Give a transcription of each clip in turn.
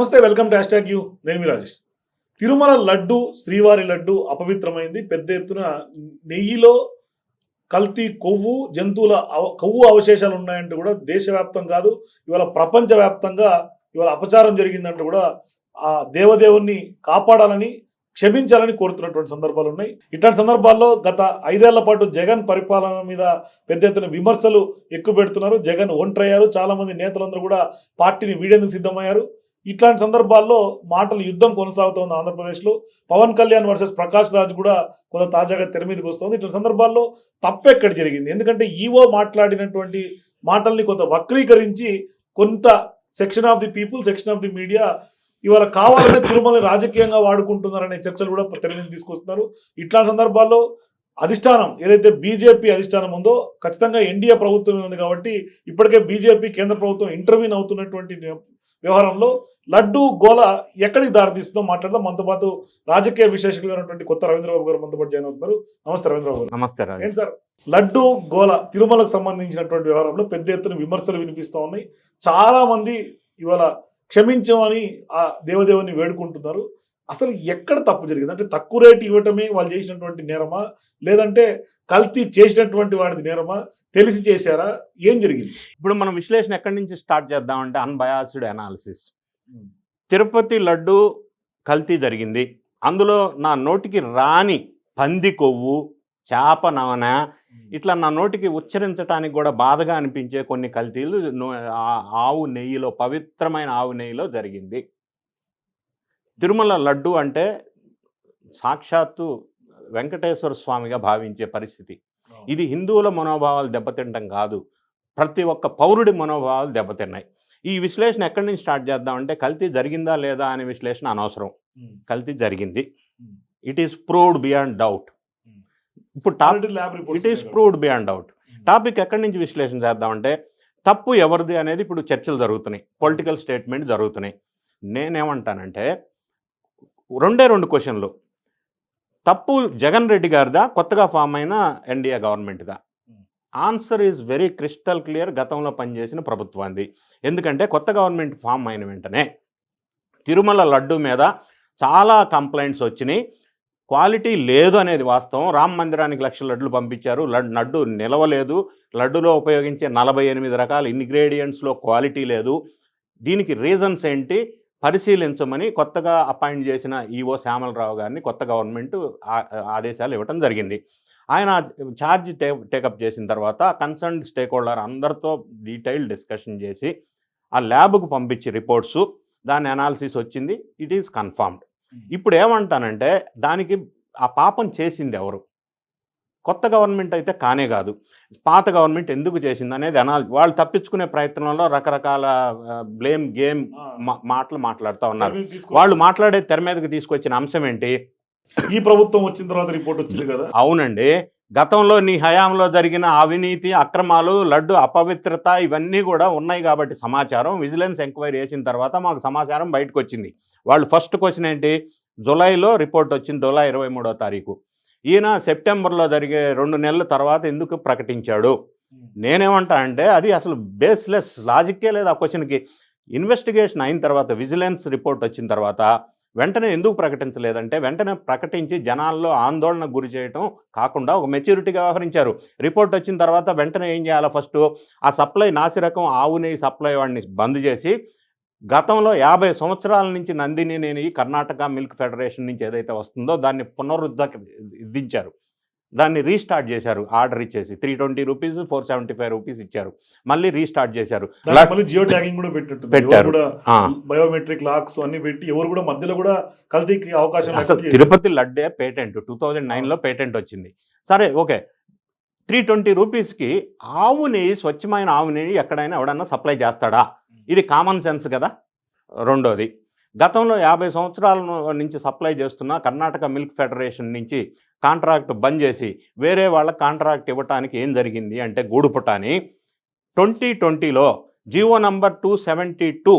నమస్తే welcome to hashtag you. నేను మీ రాజేష్. తిరుమల లడ్డు శ్రీవారి లడ్డు అపవిత్రమైంది. పెద్ద ఎత్తున నెయ్యిలో కల్తీ కొవ్వు జంతువుల అవ- కొవ్వు అవశేషాలు ఉన్నాయంటూ కూడా దేశవ్యాప్తం కాదు. ఇవాళ ప్రపంచవ్యాప్తంగా ఇవాళ అపచారం జరిగిందంటూ కూడా ఆ దేవదేవుణ్ణి కాపాడాలని క్షమించాలని కోరుతున్నటువంటి సందర్భాలు ఉన్నాయి. ఇట్లాంటి సందర్భాల్లో గత ఐదేళ్ళ పాటు జగన్ పరిపాలన మీద పెద్ద ఎత్తున విమర్శలు ఎక్కువ పెడుతున్నారు. జగన్ ఒంటరయ్యారు చాలామంది నేతలందరూ కూడా పార్టీని వీడేందుకు సిద్ధమయ్యారు. ఇట్లాంటి సందర్భాల్లో మాటల యుద్ధం కొనసాగుతోంది ఆంధ్రప్రదేశ్లో. పవన్ కళ్యాణ్ వర్సెస్ ప్రకాష్ రాజ్ కూడా కొంత తాజాగా తెర మీదకి వస్తుంది. ఇట్లాంటి సందర్భాల్లో తప్పెక్కడ జరిగింది? ఎందుకంటే ఈవో మాట్లాడినటువంటి మాటల్ని కొంత వక్రీకరించి కొంత section of the people section of the media ఇవాళ కావాలనే తిరుమలని రాజకీయంగా వాడుకుంటున్నారనే చర్చలు కూడా తెర మీద తీసుకొస్తున్నారు. ఇట్లాంటి సందర్భాల్లో అధిష్టానం ఏదైతే బీజేపీ అధిష్టానం ఉందో ఖచ్చితంగా ఎన్డీఏ ప్రభుత్వం ఉంది కాబట్టి ఇప్పటికే బీజేపీ కేంద్ర ప్రభుత్వం ఇంటర్వ్యూన్ అవుతున్నటువంటి వ్యవహారంలో లడ్డు గోల ఎక్కడికి దారితీస్తుందో మాట్లాడదాం. మనతో పాటు రాజకీయ విశ్లేషకులు అయినటువంటి కొత్త రవీంద్రబాబు గారు మనతో పాటు జాయిన్ అవుతున్నారు. నమస్తే రవీంద్రబాబు గారు. నమస్తే ఏంటి సార్? లడ్డు గోల తిరుమలకు సంబంధించినటువంటి వ్యవహారంలో పెద్ద ఎత్తున విమర్శలు వినిపిస్తూ ఉన్నాయి. చాలా మంది ఇవాళ క్షమించమని ఆ దేవదేవుని వేడుకుంటున్నారు. అసలు ఎక్కడ తప్పు జరిగింది? అంటే తక్కువ రేటు ఇవ్వటమే వాళ్ళు చేసినటువంటి నేరమా? లేదంటే కల్తీ చేసినటువంటి వాడిది నేరమా? తెలిసి చేశారా? ఏం జరిగింది? ఇప్పుడు మనం విశ్లేషణ ఎక్కడి నుంచి స్టార్ట్ చేద్దామంటే అన్బయాస్డ్ అనాలిసిస్. తిరుపతి లడ్డు కల్తీ జరిగింది. అందులో నా నోటికి రాని పంది కొవ్వు చేప నవన ఇట్లా నా నోటికి ఉచ్చరించడానికి కూడా బాధగా అనిపించే కొన్ని కల్తీలు ఆవు నెయ్యిలో పవిత్రమైన ఆవు నెయ్యిలో జరిగింది. తిరుమల లడ్డు అంటే సాక్షాత్తు వెంకటేశ్వర స్వామిగా భావించే పరిస్థితి. ఇది హిందువుల మనోభావాలు దెబ్బతింటం కాదు. ప్రతి ఒక్క పౌరుడి మనోభావాలు దెబ్బతిన్నాయి. ఈ విశ్లేషణ ఎక్కడి నుంచి స్టార్ట్ చేద్దామంటే కల్తీ జరిగిందా లేదా అనే విశ్లేషణ అనవసరం. కల్తీ జరిగింది. It is proved beyond doubt. ఇప్పుడు topic it is proved beyond doubt. Topic ఎక్కడి నుంచి విశ్లేషణ చేద్దామంటే తప్పు ఎవరిది అనేది ఇప్పుడు చర్చలు జరుగుతున్నాయి. పొలిటికల్ స్టేట్మెంట్ జరుగుతున్నాయి. నేనేమంటానంటే రెండే రెండు క్వశ్చన్లు. తప్పు జగన్ రెడ్డి గారిదా? కొత్తగా ఫామ్ అయిన NDA గవర్నమెంట్దా. Answer is very crystal clear గతంలో పనిచేసిన ప్రభుత్వాన్ని ఎందుకంటే కొత్త గవర్నమెంట్ ఫామ్ అయిన వెంటనే తిరుమల లడ్డు మీద చాలా కంప్లైంట్స్ వచ్చినాయి. క్వాలిటీ లేదు అనేది వాస్తవం. రామ మందిరానికి లక్షల లడ్డులు పంపించారు. లడ్ లడ్డు నిలవలేదు. లడ్డులో ఉపయోగించే నలభై ఎనిమిది రకాల ఇంగ్రీడియంట్స్లో క్వాలిటీ లేదు. దీనికి రీజన్స్ ఏంటి? పరిశీలించమని కొత్తగా అపాయింట్ చేసిన ఈఓ శ్యామలరావు గారిని కొత్త గవర్నమెంట్ ఆదేశాలు ఇవ్వటం జరిగింది. ఆయన ఛార్జ్ టే టేకప్ చేసిన తర్వాత కన్సర్న్ స్టేక్ హోల్డర్ అందరితో డీటెయిల్ డిస్కషన్ చేసి ఆ ల్యాబ్కు పంపించి రిపోర్ట్స్ దాని అనాలిసిస్ వచ్చింది ఇట్ ఈస్ కన్ఫర్మ్డ్. ఇప్పుడు ఏమంటానంటే దానికి ఆ పాపం చేసింది ఎవరు? కొత్త గవర్నమెంట్ అయితే కానే కాదు. పాత గవర్నమెంట్ ఎందుకు చేసింది అనేది అనాలి వాళ్ళు తప్పించుకునే ప్రయత్నంలో రకరకాల బ్లేమ్ గేమ్ మాటలు మాట్లాడుతూ ఉన్నారు. వాళ్ళు మాట్లాడే తెర మీదకి తీసుకొచ్చిన అంశం ఏంటి? ఈ ప్రభుత్వం వచ్చిన తర్వాత రిపోర్ట్ వచ్చింది కదా. అవునండి. గతంలో నీ హయాంలో జరిగిన అవినీతి అక్రమాలు లడ్డు అపవిత్రత ఇవన్నీ కూడా ఉన్నాయి కాబట్టి సమాచారం. విజిలెన్స్ ఎంక్వైరీ చేసిన తర్వాత మాకు సమాచారం బయటకు వచ్చింది. వాళ్ళు ఫస్ట్ క్వశ్చన్ ఏంటి? జులైలో రిపోర్ట్ వచ్చింది జులై ఇరవై మూడో తారీఖు. ఈయన సెప్టెంబర్లో జరిగే రెండు నెలల తర్వాత ఎందుకు ప్రకటించాడు? నేనేమంటా అంటే అది అసలు బేస్లెస్ లాజిక్కే లేదు ఆ క్వశ్చన్కి. ఇన్వెస్టిగేషన్ అయిన తర్వాత విజిలెన్స్ రిపోర్ట్ వచ్చిన తర్వాత వెంటనే ఎందుకు ప్రకటించలేదంటే వెంటనే ప్రకటించి జనాల్లో ఆందోళనకు గురి చేయటం కాకుండా ఒక మెచ్యూరిటీగా వ్యవహరించారు. రిపోర్ట్ వచ్చిన తర్వాత వెంటనే ఏం చేయాలి ఫస్ట్? ఆ సప్లై నాసిరకం ఆవు నెయ్యి సప్లై వాడిని బంద్ చేసి గతంలో యాభై సంవత్సరాల నుంచి నందిని నేను ఈ కర్ణాటక మిల్క్ ఫెడరేషన్ నుంచి ఏదైతే వస్తుందో దాన్ని పునరుద్ధరించారు దాన్ని రీస్టార్ట్ చేశారు ఆర్డర్ ఇచ్చేసి. Three twenty rupees four seventy five rupees ఇచ్చారు. మళ్ళీ రీస్టార్ట్ చేశారు. జియో ట్యాగింగ్ కూడా పెట్టారు. ఆ, బయోమెట్రిక్ లాక్స్ అన్ని పెట్టి ఎవరు కూడా మధ్యలో కూడా కల్తీకి అవకాశం అసలు. తిరుపతి లడ్డే పేటెంట్. టూ థౌజండ్ నైన్లో పేటెంట్ వచ్చింది. సరే ఓకే. త్రీ ట్వంటీ రూపీస్కి ఆవు నెయ్యి స్వచ్ఛమైన ఆవు నెయ్యి ఎక్కడైనా ఎవడన్నా సప్లై చేస్తాడా? ఇది కామన్ సెన్స్ కదా. రెండోది గతంలో యాభై సంవత్సరాల నుంచి సప్లై చేస్తున్న కర్ణాటక మిల్క్ ఫెడరేషన్ నుంచి కాంట్రాక్ట్ బంద్ చేసి వేరే వాళ్ళ కాంట్రాక్ట్ ఇవ్వటానికి ఏం జరిగింది అంటే గూడుపుటాని ట్వంటీ ట్వంటీలో GO number two seventy two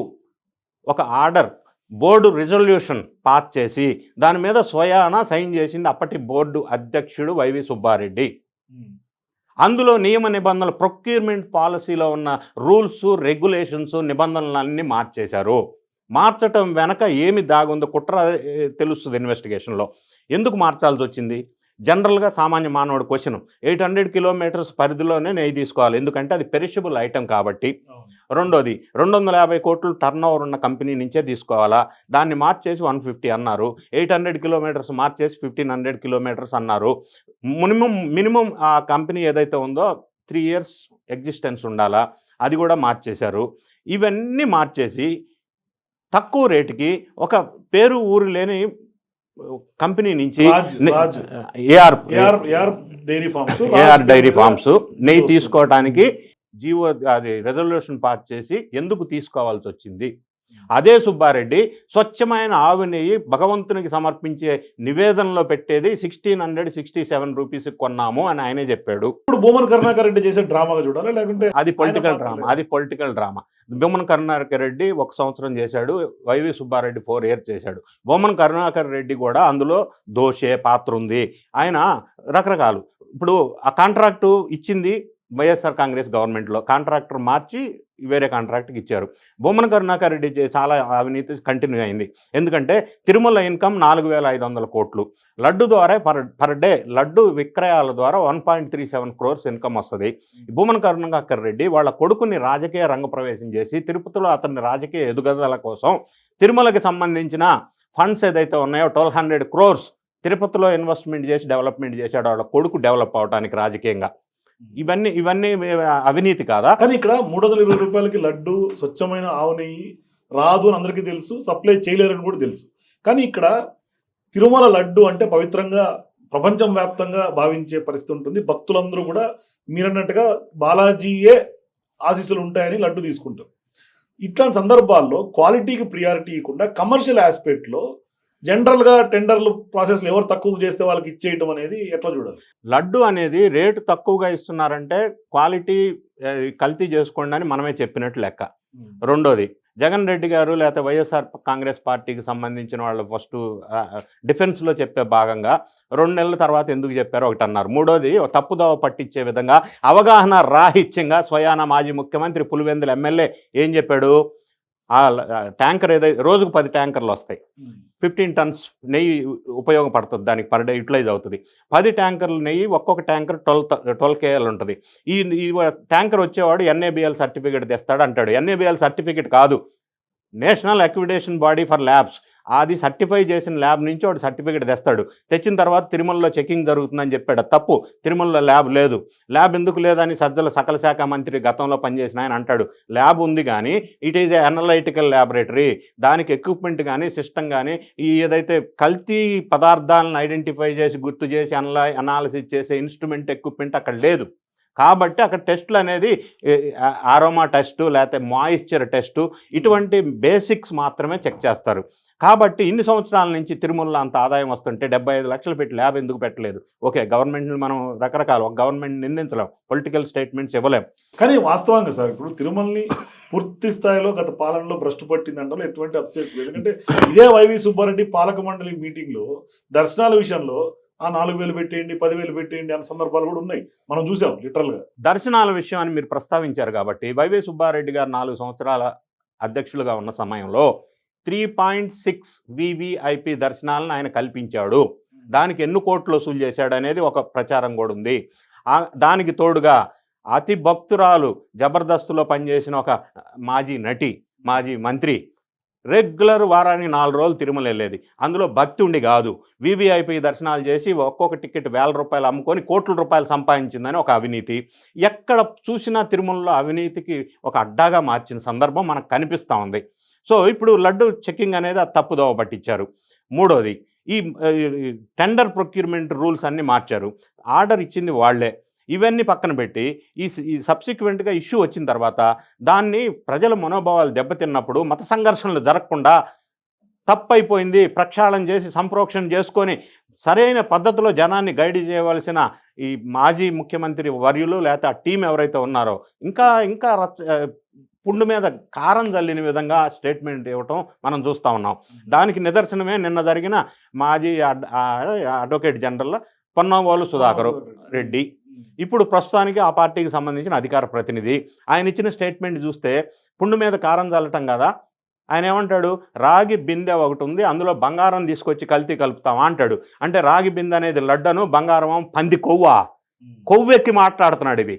ఒక ఆర్డర్ బోర్డు రిజల్యూషన్ పాస్ చేసి దాని మీద స్వయాన సైన్ చేసింది అప్పటి బోర్డు అధ్యక్షుడు వైవి సుబ్బారెడ్డి. అందులో నియమ నిబంధనలు ప్రొక్యూర్మెంట్ పాలసీలో ఉన్న రూల్స్ రెగ్యులేషన్స్ నిబంధనలన్నీ మార్చేశారు. మార్చటం వెనక ఏమి దాగుందో కుట్ర తెలుస్తుంది ఇన్వెస్టిగేషన్లో ఎందుకు మార్చాల్సి వచ్చింది? జనరల్గా సామాన్య మానవుడు క్వశ్చన్ ఎయిట్ హండ్రెడ్ కిలోమీటర్స్ పరిధిలోనే నెయ్యి తీసుకోవాలి. ఎందుకంటే అది పెరిషబుల్ ఐటమ్ కాబట్టి. రెండోది రెండు వందల యాభై కోట్లు టర్న్ ఓవర్ ఉన్న కంపెనీ నుంచే తీసుకోవాలా? దాన్ని మార్చేసి వన్ ఫిఫ్టీ అన్నారు. ఎయిట్ హండ్రెడ్ కిలోమీటర్స్ మార్చేసి ఫిఫ్టీన్ హండ్రెడ్ కిలోమీటర్స్ అన్నారు. మినిమం మినిమం ఆ కంపెనీ ఏదైతే ఉందో త్రీ ఇయర్స్ ఎగ్జిస్టెన్స్ ఉండాలా? అది కూడా మార్చేశారు. ఇవన్నీ మార్చేసి తక్కువ రేటుకి ఒక పేరు ఊరు లేని కంపెనీ నుంచి AR AR dairy farms. AR dairy farms నెయ్యి తీసుకోవడానికి జీవో అది రెజల్యూషన్ పాస్ చేసి ఎందుకు తీసుకోవాల్సి వచ్చింది అదే సుబ్బారెడ్డి స్వచ్ఛమైన ఆవు నెయ్యి భగవంతునికి సమర్పించే నివేదనలో పెట్టేది sixteen hundred sixty seven rupees కొన్నాము అని ఆయనే చెప్పాడు. ఇప్పుడు భూమన్ కరుణాకర్ రెడ్డి చేసే డ్రామాగా చూడాలి? లేకుంటే అది పొలిటికల్ డ్రామా. అది పొలిటికల్ డ్రామా. బొమ్మన కరుణాకర్ రెడ్డి ఒక సంవత్సరం చేశాడు వైవి సుబ్బారెడ్డి ఫోర్ ఇయర్స్ చేశాడు. బొమ్మన కరుణాకర్ రెడ్డి కూడా అందులో దోషే పాత్ర ఉంది. ఆయన రకరకాలు. ఇప్పుడు ఆ కాంట్రాక్టు ఇచ్చింది వైఎస్ఆర్ కాంగ్రెస్ గవర్నమెంట్లో కాంట్రాక్టర్ మార్చి వేరే కాంట్రాక్ట్కి ఇచ్చారు. బొమ్మన కరుణాకర్ రెడ్డి చాలా అవినీతి కంటిన్యూ అయింది. ఎందుకంటే తిరుమల ఇన్కమ్ నాలుగు వేల ఐదు వందల కోట్లు. లడ్డు ద్వారా పర్ పర్ డే లడ్డు విక్రయాల ద్వారా one point three seven crores income వస్తుంది. భూమన కరుణాకర్ రెడ్డి వాళ్ళ కొడుకుని రాజకీయ రంగప్రవేశం చేసి తిరుపతిలో అతని రాజకీయ ఎదుగుదల కోసం తిరుమలకి సంబంధించిన ఫండ్స్ ఏదైతే ఉన్నాయో ట్వెల్వ్ హండ్రెడ్ క్రోర్స్ తిరుపతిలో ఇన్వెస్ట్మెంట్ చేసి డెవలప్మెంట్ చేశాడు. వాళ్ళ కొడుకు డెవలప్ అవడానికి రాజకీయంగా. ఇవన్నీ ఇవన్నీ అవినీతి కాదా? కానీ ఇక్కడ మూడు వందల ఇరవై రూపాయలకి లడ్డు స్వచ్ఛమైన ఆవు నెయ్యి రాదు అని అందరికీ తెలుసు సప్లై చేయలేరని కూడా తెలుసు. కానీ ఇక్కడ తిరుమల లడ్డు అంటే పవిత్రంగా ప్రపంచం వ్యాప్తంగా భావించే పరిస్థితి ఉంటుంది. భక్తులందరూ కూడా మీరన్నట్టుగా బాలాజీయే ఆశీస్సులు ఉంటాయని లడ్డు తీసుకుంటారు. ఇట్లాంటి సందర్భాల్లో క్వాలిటీకి ప్రియారిటీ ఇవ్వకుండా కమర్షియల్ ఆస్పెక్ట్లో జనరల్గా టెండర్లు ప్రాసెస్లు ఎవరు తక్కువ చేస్తే వాళ్ళకి ఇచ్చేయటం అనేది ఎట్లా చూడాలి? లడ్డు అనేది రేటు తక్కువగా ఇస్తున్నారంటే క్వాలిటీ కల్తీ చేసుకోండి అని మనమే చెప్పినట్టు లెక్క. రెండోది జగన్ రెడ్డి గారు లేకపోతే వైఎస్ఆర్ కాంగ్రెస్ పార్టీకి సంబంధించిన వాళ్ళు ఫస్ట్ డిఫెన్స్లో చెప్పే భాగంగా రెండు నెలల తర్వాత ఎందుకు చెప్పారో ఒకటి అన్నారు. మూడోది ఒక తప్పుదోవ పట్టించే విధంగా అవగాహన రాహిత్యంగా స్వయాన మాజీ ముఖ్యమంత్రి పులివెందుల ఎమ్మెల్యే ఏం చెప్పాడు? ఆ ట్యాంకర్ ఏదైతే రోజుకు పది ట్యాంకర్లు వస్తాయి. ఫిఫ్టీన్ టన్స్ నెయ్యి ఉపయోగపడుతుంది. దానికి పర్ డే యూటిలైజ్ అవుతుంది. పది ట్యాంకర్లు నెయ్యి ఒక్కొక్క ట్యాంకర్ ట్వెల్వ్ ట్వెల్వ్ కేఎల్ ఉంటుంది. ఈ ఈ ట్యాంకర్ వచ్చేవాడు ఎన్ఏబిఎల్ సర్టిఫికేట్ తెస్తాడు అంటాడు. ఎన్ఏబిఎల్ సర్టిఫికేట్ కాదు. National accreditation body for labs. అది సర్టిఫై చేసిన ల్యాబ్ నుంచి వాడు సర్టిఫికేట్ తెస్తాడు. తెచ్చిన తర్వాత తిరుమలలో చెకింగ్ జరుగుతుందని చెప్పాడు. తప్పు. తిరుమలలో ల్యాబ్ లేదు. ల్యాబ్ ఎందుకు లేదని సజ్జల సకల శాఖ మంత్రి గతంలో పనిచేసిన ఆయన అంటాడు. ల్యాబ్ ఉంది కానీ ఇట్ ఈజ్ అనలైటికల్ ల్యాబొరేటరీ. దానికి ఎక్విప్మెంట్ కానీ సిస్టమ్ కానీ ఈ ఏదైతే కల్తీ పదార్థాలను ఐడెంటిఫై చేసి గుర్తు చేసి అనలా అనాలిసిస్ చేసే ఇన్స్ట్రుమెంట్ ఎక్విప్మెంట్ అక్కడ లేదు. కాబట్టి అక్కడ టెస్టులు అనేది ఆరోమా టెస్టు లేకపోతే మాయిశ్చర్ టెస్టు ఇటువంటి బేసిక్స్ మాత్రమే చెక్ చేస్తారు. కాబట్టి ఇన్ని సంవత్సరాల నుంచి తిరుమలలో అంత ఆదాయం వస్తుంటే డెబ్బై ఐదు లక్షలు పెట్టి ల్యాబ్ ఎందుకు పెట్టలేదు? ఓకే గవర్నమెంట్ని మనం రకరకాల ఒక గవర్నమెంట్ నిందించలేం పొలిటికల్ స్టేట్మెంట్స్ ఇవ్వలేం. కానీ వాస్తవంగా సార్ ఇప్పుడు తిరుమలని పూర్తి స్థాయిలో గత పాలనలో భ్రష్టు పట్టిందంటే ఎటువంటి అప్సెట్ లేదు. ఎందుకంటే ఇదే వైవి సుబ్బారెడ్డి పాలక మండలి మీటింగ్లో దర్శనాల విషయంలో ఆ నాలుగు వేలు పెట్టేయండి పదివేలు పెట్టేయండి అన్న సందర్భాలు కూడా ఉన్నాయి. మనం చూసాం లిటరల్గా దర్శనాల విషయం అని మీరు ప్రస్తావించారు కాబట్టి వైవే సుబ్బారెడ్డి గారు నాలుగు సంవత్సరాల అధ్యక్షులుగా ఉన్న సమయంలో త్రీ పాయింట్ సిక్స్ వివిఐపి దర్శనాలను ఆయన కల్పించాడు. దానికి ఎన్ని కోట్లు వసూలు చేశాడు అనేది ఒక ప్రచారం కూడా ఉంది. దానికి తోడుగా అతి భక్తురాలు జబర్దస్త్లో పనిచేసిన ఒక మాజీ నటి మాజీ మంత్రి రెగ్యులర్ వారానికి నాలుగు రోజులు తిరుమల వెళ్ళేది. అందులో భక్తి ఉండి కాదు. వివిఐపి దర్శనాలు చేసి ఒక్కొక్క టికెట్ వేల రూపాయలు అమ్ముకొని కోట్ల రూపాయలు సంపాదించిందని ఒక అవినీతి. ఎక్కడ చూసినా తిరుమలలో అవినీతికి ఒక అడ్డాగా మార్చిన సందర్భం మనకు కనిపిస్తూ ఉంది. సో ఇప్పుడు లడ్డు చెకింగ్ అనేది అది తప్పుదోవ పట్టించారు. మూడోది ఈ టెండర్ ప్రొక్యూర్మెంట్ రూల్స్ అన్నీ మార్చారు. ఆర్డర్ ఇచ్చింది వాళ్ళే. ఇవన్నీ పక్కన పెట్టి ఈ స- ఈ సబ్సిక్వెంట్గా ఇష్యూ వచ్చిన తర్వాత దాన్ని ప్రజల మనోభావాలు దెబ్బతిన్నప్పుడు మత సంఘర్షణలు జరగకుండా తప్పైపోయింది ప్రక్షాళన చేసి సంప్రోక్షణ చేసుకొని సరైన పద్ధతిలో జనాన్ని గైడ్ చేయవలసిన ఈ మాజీ ముఖ్యమంత్రి వర్యులు లేకపోతే ఆ టీం ఎవరైతే ఉన్నారో ఇంకా ఇంకా రచ్చ పుండు మీద కారం చల్లిన విధంగా స్టేట్మెంట్ ఇవ్వటం మనం చూస్తూ ఉన్నాం. దానికి నిదర్శనమే నిన్న జరిగిన మాజీ అడ్వకేట్ జనరల్ పొన్నవోలు సుధాకర్ రెడ్డి. ఇప్పుడు ప్రస్తుతానికి ఆ పార్టీకి సంబంధించిన అధికార ప్రతినిధి. ఆయన ఇచ్చిన స్టేట్మెంట్ చూస్తే పుండు మీద కారం చల్లటం కదా ఆయన ఏమంటాడు? రాగి బిందె ఒకటి ఉంది అందులో బంగారం తీసుకొచ్చి కల్తీ కలుపుతామా అంటాడు. అంటే రాగి బిందె అనేది లడ్డను బంగారం పంది కొవ్వా? కొవ్వెక్కి మాట్లాడుతున్నాడు ఇవి.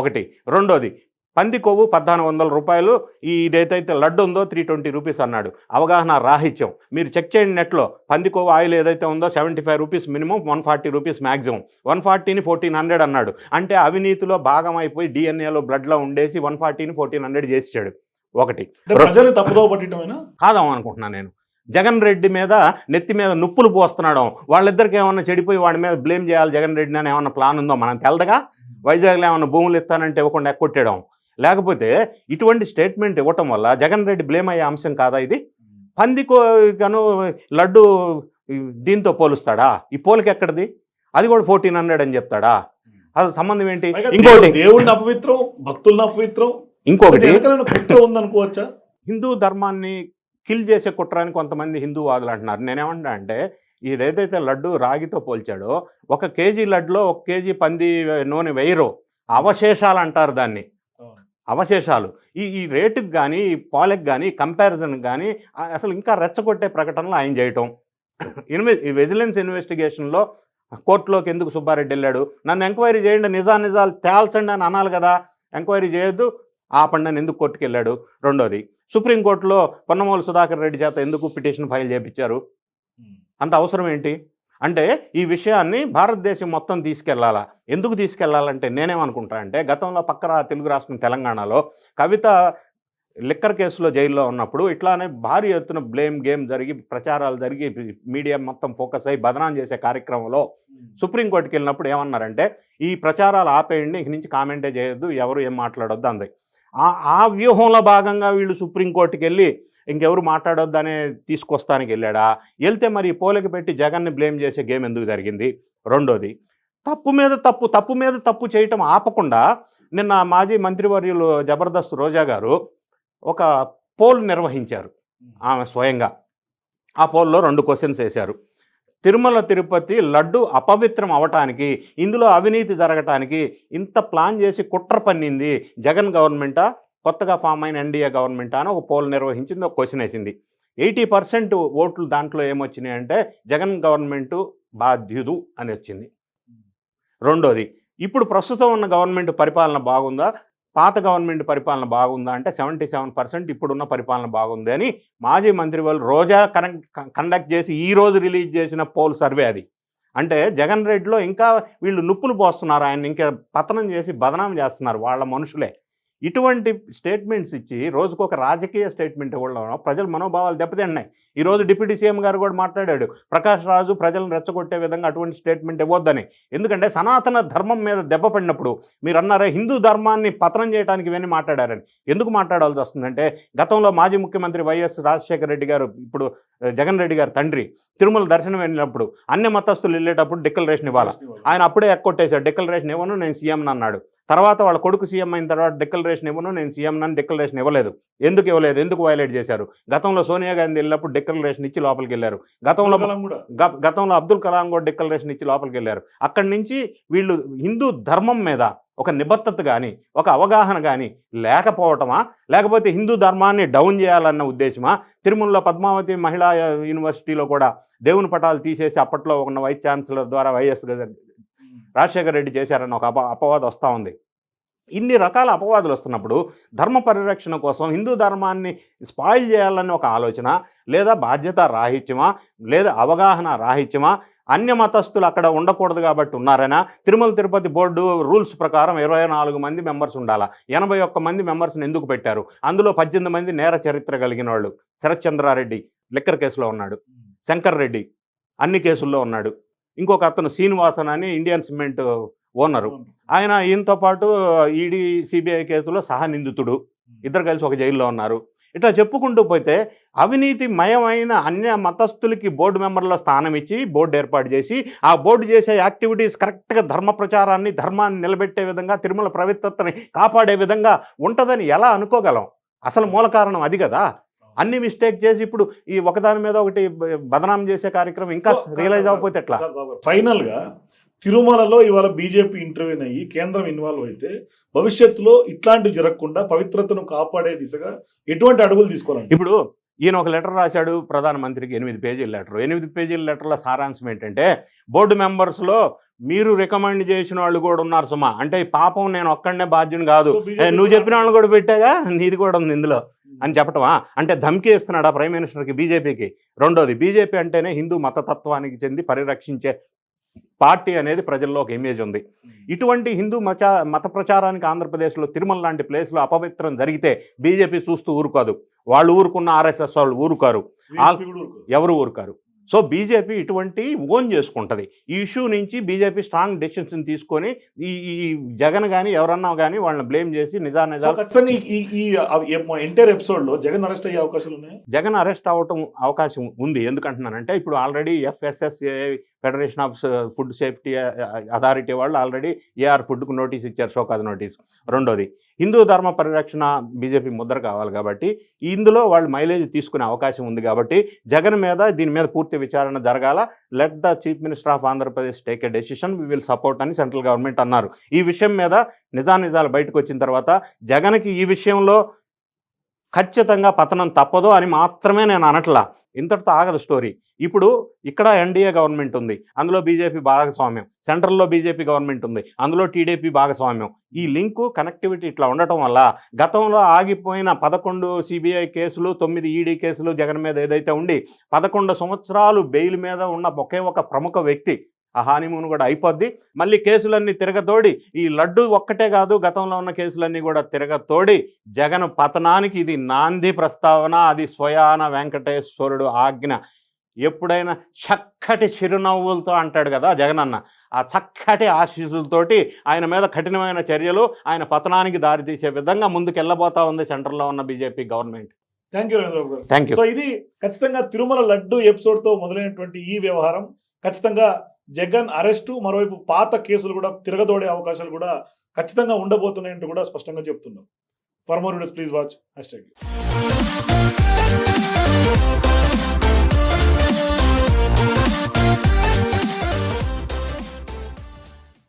ఒకటి. రెండోది పంది కొవ్వు పద్నాలుగు వందల రూపాయలు. ఈ ఇదైతే లడ్డు ఉందో త్రీ ట్వంటీ రూపీస్ అన్నాడు. అవగాహన రాహిత్యం. మీరు చెక్ చేయండి నెట్లో. పంది కొవ్వు ఆయిల్ ఏదైతే ఉందో seventy five rupees minimum one forty rupees maximum one ఫార్టీని fourteen hundred అన్నాడు. అంటే అవినీతిలో భాగం అయిపోయి డిఎన్ఏలో బ్లడ్లో ఉండేసి వన్ ఫార్టీని ఫోర్టీన్ హండ్రెడ్ చేసాడు ఒకటి. తప్పుదో పట్టడమేనా కాదాం అనుకుంటున్నాను నేను. జగన్ రెడ్డి మీద నెత్తి మీద నుప్పులు పోస్తున్నాడు. వాళ్ళిద్దరికి ఏమన్నా చెడిపోయి వాడి మీద బ్లేమ్ చేయాలి జగన్ రెడ్డి అని ఏమన్నా ప్లాన్ ఉందో మనం తెలదగా? వైజాగ్లో ఏమన్నా భూములు ఇస్తానంటే ఇవ్వకుండా ఎక్కొట్టేయడం. లేకపోతే ఇటువంటి స్టేట్మెంట్ ఇవ్వటం వల్ల జగన్ రెడ్డి బ్లేమ్ అయ్యే అంశం కాదా ఇది? పందికో గను లడ్డు దీంతో పోలుస్తాడా? ఈ పోలికి ఎక్కడిది? అది కూడా ఫోర్టీన్ హండ్రెడ్ అని చెప్తాడా? అది సంబంధం ఏంటి? ఇంకోటి దేవుడు- దేవుడిని అపవిత్రం భక్తుల్ని అపవిత్రం. ఇంకొకటి ఉందనుకోవచ్చా? హిందూ ధర్మాన్ని కిల్ చేసే కుట్రని కొంతమంది హిందూవాదులు అంటున్నారు. నేనేమంటా అంటే ఇదేదైతే లడ్డు రాగితో పోల్చాడో ఒక కేజీ లడ్డులో ఒక కేజీ పంది నూనె వేయరు అవశేషాలు అంటారు దాన్ని. అవశేషాలు. ఈ ఈ రేటుకి కానీ ఈ పాలకి కానీ కంపారిజన్ కానీ ఆ- అసలు ఇంకా రెచ్చగొట్టే ప్రకటనలు ఆయన చేయటం. ఇన్వె ఈ విజిలెన్స్ ఇన్వెస్టిగేషన్లో కోర్టులోకి ఎందుకు సుబ్బారెడ్డి వెళ్ళాడు? నన్ను ఎంక్వైరీ చేయండి నిజా నిజాలు తేల్చండి అని అనాలి కదా. ఎంక్వైరీ చేయొద్దు ఆపండి అని ఎందుకు కోర్టుకి వెళ్ళాడు? రెండోది సుప్రీంకోర్టులో పొన్నమూలు సుధాకర్ రెడ్డి చేత ఎందుకు పిటిషన్ ఫైల్ చేయించారు అంత అవసరం ఏంటి? అంటే ఈ విషయాన్ని భారతదేశం మొత్తం తీసుకెళ్ళాలా ఎందుకు తీసుకెళ్ళాలంటే నేనేమనుకుంటా అంటే గతంలో పక్క తెలుగు రాష్ట్రం తెలంగాణలో కవిత లిక్కర్ కేసులో జైల్లో ఉన్నప్పుడు ఇట్లానే భారీ ఎత్తున బ్లేమ్ గేమ్ జరిగి ప్రచారాలు జరిగి మీడియా మొత్తం ఫోకస్ అయ్యి బదనాం చేసే కార్యక్రమంలో సుప్రీంకోర్టుకి వెళ్ళినప్పుడు ఏమన్నారంటే ఈ ప్రచారాలు ఆపేయండి ఇక నుంచి కామెంటే చేయొద్దు ఎవరు ఏం మాట్లాడొద్దు అంది. ఆ ఆ వ్యూహంలో భాగంగా వీళ్ళు సుప్రీంకోర్టుకి వెళ్ళి ఇంకెవరు మాట్లాడొద్దు అనే తీసుకొస్తానికి వెళ్ళాడా? వెళ్తే మరి పోలిక పెట్టి జగన్ని బ్లేమ్ చేసే గేమ్ ఎందుకు జరిగింది? రెండోది తప్పు మీద తప్పు తప్పు మీద తప్పు చేయటం ఆపకుండా నిన్న మాజీ మంత్రివర్యులు జబర్దస్త్ రోజా గారు ఒక పోల్ నిర్వహించారు ఆమె స్వయంగా. ఆ పోల్లో రెండు క్వశ్చన్స్ వేశారు. తిరుమల తిరుపతి లడ్డు అపవిత్రం అవటానికి ఇందులో అవినీతి జరగటానికి ఇంత ప్లాన్ చేసి కుట్ర పన్నింది జగన్ గవర్నమెంటా? కొత్తగా ఫామ్ అయిన ఎన్డీఏ గవర్నమెంట్ అని ఒక పోల్ నిర్వహించింది ఒక క్వశ్చన్ వేసింది. ఎయిటీ పర్సెంట్ ఓట్లు దాంట్లో ఏమొచ్చినాయి అంటే జగన్ గవర్నమెంట్ బాధ్యుడు అని వచ్చింది. రెండోది ఇప్పుడు ప్రస్తుతం ఉన్న గవర్నమెంట్ పరిపాలన బాగుందా? పాత గవర్నమెంట్ పరిపాలన బాగుందా అంటే సెవెంటీ సెవెన్ పర్సెంట్ ఇప్పుడున్న పరిపాలన బాగుంది అని మాజీ మంత్రి వాళ్ళు రోజా కండక్ట్ చేసి ఈ రోజు రిలీజ్ చేసిన పోల్ సర్వే అది. అంటే జగన్ రెడ్డిలో ఇంకా వీళ్ళు నుప్పులు పోస్తున్నారు ఆయన ఇంకా పతనం చేసి బదనాం చేస్తున్నారు వాళ్ళ మనుషులే. ఇటువంటి స్టేట్మెంట్స్ ఇచ్చి రోజుకు ఒక రాజకీయ స్టేట్మెంట్ ఇవ్వడం ప్రజల మనోభావాలు దెబ్బతిన్నాయి. ఈ రోజు డిప్యూటీ సీఎం గారు కూడా మాట్లాడాడు. ప్రకాష్ రాజు ప్రజలను రెచ్చగొట్టే విధంగా అటువంటి స్టేట్మెంట్ ఇవ్వద్దని. ఎందుకంటే సనాతన ధర్మం మీద దెబ్బ పడినప్పుడు మీరు అన్నారే హిందూ ధర్మాన్ని పతనం చేయడానికి ఇవన్నీ మాట్లాడారని. ఎందుకు మాట్లాడాల్సి వస్తుందంటే గతంలో మాజీ ముఖ్యమంత్రి వైఎస్ రాజశేఖర రెడ్డి గారు ఇప్పుడు జగన్ రెడ్డి గారు తండ్రి తిరుమల దర్శనం వెళ్ళినప్పుడు అన్ని మతస్థులు వెళ్ళేటప్పుడు డిక్లరేషన్ ఇవ్వాలి? ఆయన అప్పుడే ఎక్కొట్టేశాడు. డిక్లరేషన్ ఇవ్వను నేను సీఎం అన్నాడు తర్వాత వాళ్ళ కొడుకు సీఎం అయిన తర్వాత డిక్లరేషన్ ఇవ్వను నేను సీఎం అని డిక్లరేషన్ ఇవ్వలేదు. ఎందుకు ఇవ్వలేదు? ఎందుకు వైలేట్ చేశారు? గతంలో సోనియా గాంధీ వెళ్ళినప్పుడు డిక్లరేషన్ ఇచ్చి లోపలికి వెళ్ళారు. గతంలో గతంలో అబ్దుల్ కలాం కూడా డిక్లరేషన్ ఇచ్చి లోపలికి వెళ్ళారు. అక్కడి నుంచి వీళ్ళు హిందూ ధర్మం మీద ఒక నిబద్ధత కానీ ఒక అవగాహన కానీ లేకపోవటమా? లేకపోతే హిందూ ధర్మాన్ని డౌన్ చేయాలన్న ఉద్దేశమా? తిరుమలలో పద్మావతి మహిళా యూనివర్సిటీలో కూడా దేవుని పటాలు తీసేసి అప్పట్లో ఉన్న వైస్ ఛాన్సలర్ ద్వారా వైఎస్ రాజశేఖర రెడ్డి చేశారన్న ఒక అప అపవాదం వస్తూ ఉంది. ఇన్ని రకాల అపవాదులు వస్తున్నప్పుడు ధర్మ పరిరక్షణ కోసం హిందూ ధర్మాన్ని స్పాయిల్ చేయాలని ఒక ఆలోచన లేదా బాధ్యత రాహిత్యమా లేదా అవగాహన రాహిత్యమా అన్య మతస్థులు అక్కడ ఉండకూడదు కాబట్టి ఉన్నారైనా తిరుమల తిరుపతి బోర్డు రూల్స్ ప్రకారం ఇరవై నాలుగు మంది మెంబర్స్ ఉండాలా? ఎనభై ఒక్క మంది మెంబర్స్ని ఎందుకు పెట్టారు? అందులో పద్దెనిమిది మంది నేర చరిత్ర కలిగిన వాళ్ళు. శరత్ చంద్రారెడ్డి లిక్కర్ కేసులో ఉన్నాడు. శంకర్ రెడ్డి అన్ని కేసుల్లో ఉన్నాడు. ఇంకొక అతను శ్రీనివాసన్ అని ఇండియన్ సిమెంట్ ఓనరు. ఆయన ఈయనతో పాటు ఈడీ సిబిఐ కేసులో సహ నిందితుడు. ఇద్దరు కలిసి ఒక జైల్లో ఉన్నారు. ఇట్లా చెప్పుకుంటూ పోతే అవినీతి మయమైన అన్య మతస్థులకి బోర్డు మెంబర్ల స్థానం ఇచ్చి బోర్డు ఏర్పాటు చేసి ఆ బోర్డు చేసే యాక్టివిటీస్ కరెక్ట్గా ధర్మ ప్రచారాన్ని ధర్మాన్ని నిలబెట్టే విధంగా తిరుమల పవిత్రతని కాపాడే విధంగా ఉంటుందని ఎలా అనుకోగలం? అసలు మూల కారణం అది కదా. అన్ని మిస్టేక్ చేసి ఇప్పుడు ఈ ఒకదాని మీద ఒకటి బదనాం చేసే కార్యక్రమం ఇంకా రియలైజ్ అవ్వకపోతే ఎట్లా? ఫైనల్గా తిరుమలలో ఇవాళ బీజేపీ ఇంటర్వ్యూన్ అయ్యి కేంద్రం ఇన్వాల్వ్ అయితే భవిష్యత్తులో ఇట్లాంటివి జరగకుండా పవిత్రతను కాపాడే దిశగా ఎటువంటి అడుగులు తీసుకోవాలండి? ఇప్పుడు ఈయన ఒక లెటర్ రాశాడు ప్రధానమంత్రికి ఎనిమిది పేజీల లెటర్. ఎనిమిది పేజీల లెటర్ల సారాంశం ఏంటంటే బోర్డు మెంబర్స్లో మీరు రికమెండ్ చేసిన వాళ్ళు కూడా ఉన్నారు సుమా. అంటే ఈ పాపం నేను ఒక్కడనే బాధ్యుని కాదు. నువ్వు చెప్పిన వాళ్ళు కూడా పెట్టాగా? నీది కూడా ఉంది ఇందులో. అని చెప్పటమా? అంటే ధమ్కి ఇస్తున్నాడా ప్రైమ్ మినిస్టర్కి బీజేపీకి? రెండోది బీజేపీ అంటేనే హిందూ మతతత్వానికి చెంది పరిరక్షించే పార్టీ అనేది ప్రజల్లో ఒక ఇమేజ్ ఉంది ఇటువంటి హిందూ మత మత ప్రచారానికి ఆంధ్రప్రదేశ్లో తిరుమల లాంటి ప్లేస్లో అపవిత్రం జరిగితే బీజేపీ చూస్తూ ఊరుకోదు. వాళ్ళు ఊరుకున్న ఆర్ఎస్ఎస్ వాళ్ళు ఊరుకారు. ఎవరు ఊరుకారు? సో బీజేపీ ఇటువంటి ఓన్ చేసుకుంటుంది. ఈ ఇష్యూ నుంచి బీజేపీ స్ట్రాంగ్ డెసిషన్స్ తీసుకొని ఈ ఈ జగన్ కానీ ఎవరన్నా కానీ వాళ్ళని బ్లేమ్ చేసి నిజా ఖచ్చితంగా ఈ ఎంటైర్ ఎపిసోడ్లో జగన్ అరెస్ట్ అయ్యే అవకాశాలు ఉన్నాయి? జగన్ అరెస్ట్ అవ్వటం అవకాశం ఉంది. ఎందుకంటున్నానంటే ఇప్పుడు already FSSA federation of food safety authority వాళ్ళు ఆల్రెడీ ఏఆర్ ఫుడ్కు నోటీస్ ఇచ్చారు షోకాజ్ నోటీస్. రెండోది హిందూ ధర్మ పరిరక్షణ బీజేపీ ముద్ర కావాలి కాబట్టి ఇందులో వాళ్ళు మైలేజ్ తీసుకునే అవకాశం ఉంది కాబట్టి జగన్ మీద దీని మీద పూర్తి విచారణ జరగాల. Let the chief minister of Andhra Pradesh take a decision we will support అని సెంట్రల్ గవర్నమెంట్ అన్నారు. ఈ విషయం మీద నిజానిజాలు బయటకు వచ్చిన తర్వాత జగన్కి ఈ విషయంలో ఖచ్చితంగా పతనం తప్పదు అని మాత్రమే నేను అనట్లా. ఇంతటితో ఆగదు స్టోరీ. ఇప్పుడు ఇక్కడ ఎన్డీఏ గవర్నమెంట్ ఉంది. అందులో బీజేపీ భాగస్వామ్యం. సెంట్రల్లో బీజేపీ గవర్నమెంట్ ఉంది. అందులో టీడీపీ భాగస్వామ్యం. ఈ లింకు కనెక్టివిటీ ఇట్లా ఉండటం వల్ల గతంలో ఆగిపోయిన పదకొండు సిబిఐ కేసులు తొమ్మిది ఈడీ కేసులు జగన్ మీద ఏదైతే ఉండి పదకొండు సంవత్సరాలు బెయిల్ మీద ఉన్న ఒకే ఒక ప్రముఖ వ్యక్తి ఆ హానిమూన్ కూడా అయిపోద్ది. మళ్ళీ కేసులన్నీ తిరగతోడి ఈ లడ్డు ఒక్కటే కాదు గతంలో ఉన్న కేసులన్నీ కూడా తిరగతోడి జగన్ పతనానికి ఇది నాంది ప్రస్తావన అది స్వయాన వెంకటేశ్వరుడు ఆజ్ఞ. ఎప్పుడైనా చక్కటి చిరునవ్వులతో అంటాడు కదా జగనన్న ఆ చక్కటి ఆశీస్సులతోటి ఆయన మీద కఠినమైన చర్యలు ఆయన పతనానికి దారితీసే విధంగా ముందుకెళ్ళబోతా ఉంది సెంటర్లో ఉన్న BJP government. Thank you thank you so ఇది ఖచ్చితంగా తిరుమల లడ్డు ఎపిసోడ్తో మొదలైనటువంటి ఈ వ్యవహారం ఖచ్చితంగా జగన్ అరెస్టు మరోవైపు పాత కేసులు కూడా తిరగదోడే అవకాశాలు కూడా ఖచ్చితంగా ఉండబోతున్నాయంటూ కూడా స్పష్టంగా చెప్తున్నాం. For more please watch hashtag